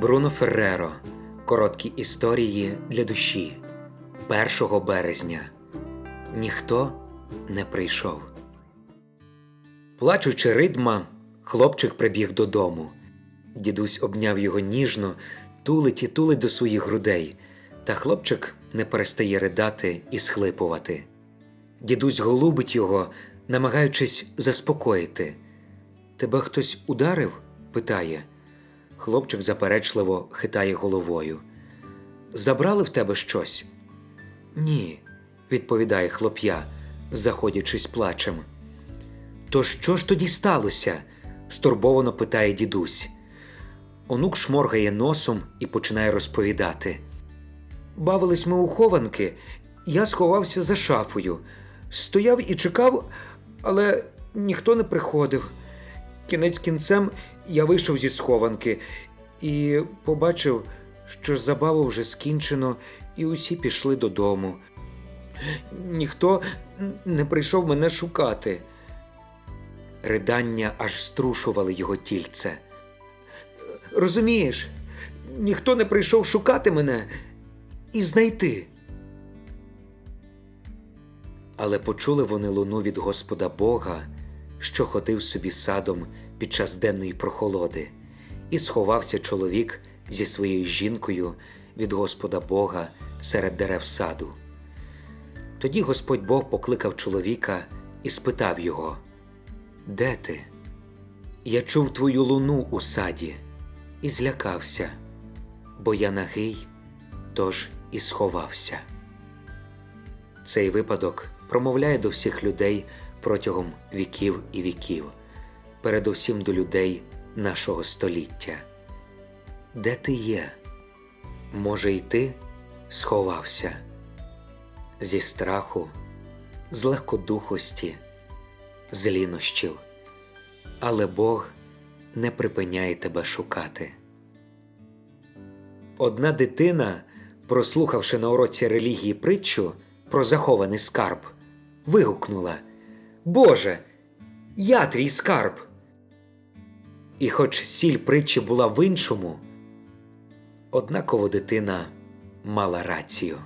Бруно Ферреро. Короткі історії для душі. 1 березня. Ніхто не прийшов. Плачучи ридма, хлопчик прибіг додому. Дідусь обняв його ніжно, тулить і тулить до своїх грудей, та хлопчик не перестає ридати і схлипувати. Дідусь голубить його, намагаючись заспокоїти. Тебе хтось ударив? питає. Хлопчик заперечливо хитає головою. Забрали в тебе щось? Ні, відповідає хлоп'я, заходячись плачем. То що ж тоді сталося? стурбовано питає дідусь. Онук шморгає носом і починає розповідати. Бавились ми у хованки, я сховався за шафою. Стояв і чекав, але ніхто не приходив. Кінець кінцем я вийшов зі схованки і побачив, що забаву вже скінчено, і усі пішли додому. Ніхто не прийшов мене шукати. Ридання аж струшували його тільце. Розумієш, ніхто не прийшов шукати мене і знайти. Але почули вони луну від Господа Бога, що ходив собі садом під час денної прохолоди, і сховався чоловік зі своєю жінкою від Господа Бога серед дерев саду. Тоді Господь Бог покликав чоловіка і спитав його: Де ти? Я чув твою луну у саді і злякався, бо я нагий, тож і сховався. Цей випадок промовляє до всіх людей протягом віків і віків, передусім до людей нашого століття. Де ти є? Може, й ти сховався зі страху, з легкодухості, з лінощів, але Бог не припиняє тебе шукати. Одна дитина, прослухавши на уроці релігії притчу про захований скарб, вигукнула Боже, я твій скарб. І хоч сіль притчі була в іншому, однаково дитина мала рацію.